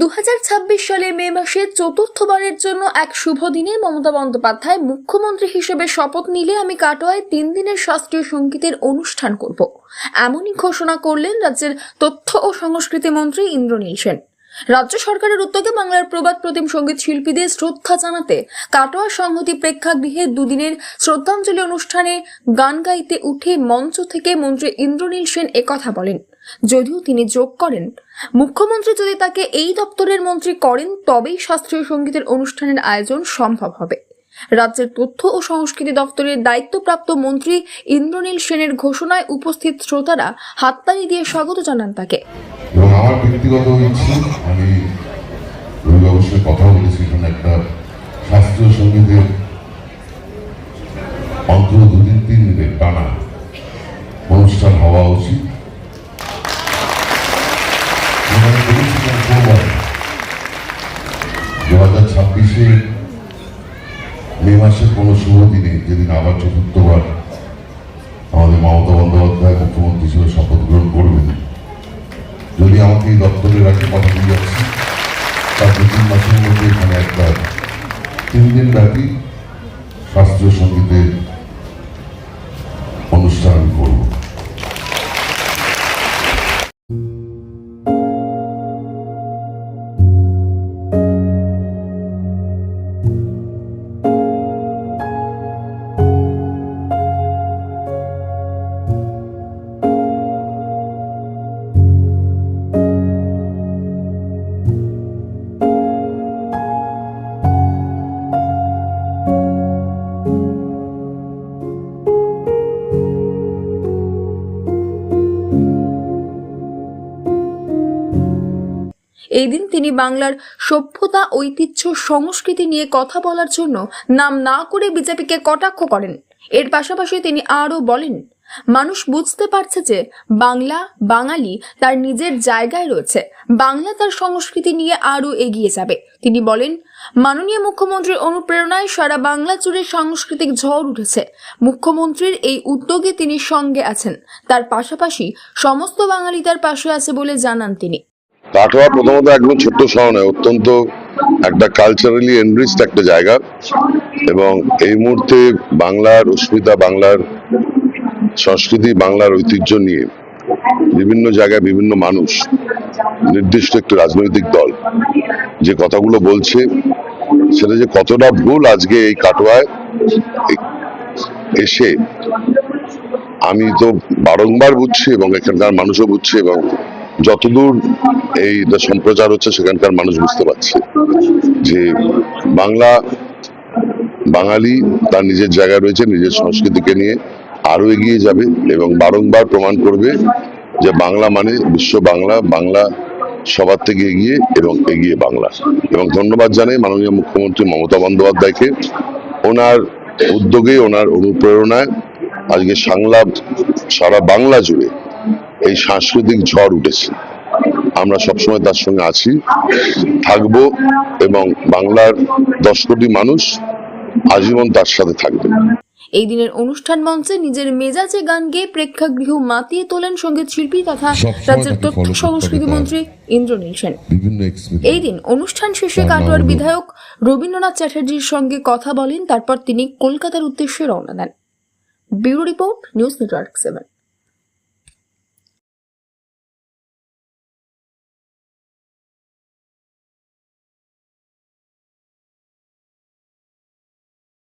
দু ছাব্বিশ সালে মে মাসে চতুর্থবারের জন্য এক শুভ দিনে মমতা বন্দ্যোপাধ্যায় মুখ্যমন্ত্রী হিসেবে শপথ নিলে আমি কাটোয়ায় তিন দিনের শাস্ত্রীয় সঙ্গীতের অনুষ্ঠান করব। এমনই ঘোষণা করলেন রাজ্যের তথ্য ও সংস্কৃতি মন্ত্রী ইন্দ্রনীল সেন। রাজ্য সরকারের উদ্যোগে বাংলার প্রবাদ প্রতিম সংগীত শিল্পীদের শ্রদ্ধা জানাতে কাটোয়া সংহতি প্রেক্ষাগৃহে দুদিনের শ্রদ্ধাঞ্জলি অনুষ্ঠানে গান গাইতে উঠে মঞ্চ থেকে মন্ত্রী ইন্দ্রনীল সেন একথা বলেন। যদিও তিনি যোগ করেন। মুখ্যমন্ত্রী যদি তাকে এই দপ্তরের মন্ত্রী করেন, তবেই শাস্ত্রীয় সঙ্গীতের অনুষ্ঠানের আয়োজন সম্ভব হবে। রাজ্যের তথ্য ও সংস্কৃতি দপ্তরের দায়িত্বপ্রাপ্ত মন্ত্রী ইন্দ্রনীল সেনের ঘোষণায় উপস্থিত শ্রোতারা হাততালি দিয়ে স্বাগত জানান তাকে। এবং আমার ব্যক্তিগত ইচ্ছে, আমি রবিবাবুর সঙ্গে কথা বলেছি, এখানে একটা শাস্ত্রীয় সঙ্গীতের অন্তত দুদিন, তিন দিনের টানা অনুষ্ঠান হওয়া উচিত। দু হাজার ছাব্বিশে মে মাসের কোনো শুভ দিনে, যেদিন আবার চতুর্থবার আমাদের মমতা বন্দ্যোপাধ্যায় মুখ্যমন্ত্রী হিসেবে শপথ গ্রহণ করবেন যদি আমাকে এই দপ্তরে রাখে কথা যাচ্ছি তার দু তিন মাসের মধ্যে এখানে একটা তিন দিন ব্যাপী শাস্ত্রীয় সঙ্গীতের এই দিন তিনি বাংলার সভ্যতা, ঐতিহ্য, সংস্কৃতি নিয়ে কথা বলার জন্য নাম না করে বিজেপিকে কটাক্ষ করেন। এর পাশাপাশি তিনি আরও বলেন, মানুষ বুঝতে পারছে যে বাংলা, বাঙালি তার নিজের জায়গায় রয়েছে। বাংলা তার সংস্কৃতি নিয়ে আরও এগিয়ে যাবে। তিনি বলেন, মাননীয় মুখ্যমন্ত্রীর অনুপ্রেরণায় সারা বাংলা জুড়ে সাংস্কৃতিক ঝড় উঠেছে। মুখ্যমন্ত্রীর এই উদ্যোগে তিনি সঙ্গে আছেন। তার পাশাপাশি সমস্ত বাঙালি তার পাশে আছে বলে জানান তিনি। কাটোয়া প্রথমত একদম ছোট্ট শহর নয় অত্যন্ত একটা কালচারালি এনরিচড একটা জায়গা। এবং এই মুহূর্তে বাংলার অস্মিতা, বাংলার সংস্কৃতি, বাংলার ঐতিহ্য নিয়ে বিভিন্ন জায়গায় বিভিন্ন মানুষ, নির্দিষ্ট একটি রাজনৈতিক দল যে কথাগুলো বলছে, সেটা যে কতটা ভুল আজকে এই কাটোয়ায় এসে, আমি তো বারংবার বুঝছি এবং এখানকার মানুষও বুঝছে এবং যতদূর এই সম্প্রচার হচ্ছে, সেখানকার মানুষ বুঝতে পারছে যে বাংলা, বাঙালি তার নিজের জায়গায় রয়েছে, নিজের সংস্কৃতিকে নিয়ে আরও এগিয়ে যাবে এবং বারংবার প্রমাণ করবে যে বাংলা মানে বিশ্ব বাংলা বাংলা সবার থেকে এগিয়ে এবং এগিয়ে বাংলা। এবং ধন্যবাদ জানাই মাননীয় মুখ্যমন্ত্রী মমতা বন্দ্যোপাধ্যায়কে। ওনার উদ্যোগে, ওনার অনুপ্রেরণায় আজকে সাংলা সারা বাংলা জুড়ে এই সাংস্কৃতিক ঝড় উঠেছে। আমরা সবসময় তার সঙ্গে আছি থাকব এবং বাংলার দশ কোটি মানুষ আজীবন তার সাথে থাকবে। এই দিনের অনুষ্ঠান মঞ্চে নিজের মেজাজে গান গেয়ে প্রেক্ষাগৃহ মাতিয়ে তোলেন সংগীত শিল্পী তথা রাজ্যের তথ্য সংস্কৃতি মন্ত্রী ইন্দ্রনীল সেন। এই দিন অনুষ্ঠান শেষে কাটোয়ার বিধায়ক রবীন্দ্রনাথ চ্যাটার্জির সঙ্গে কথা বলেন তারপর তিনি কলকাতার উদ্দেশ্যে রওনা দেন। Bureau report news network seven.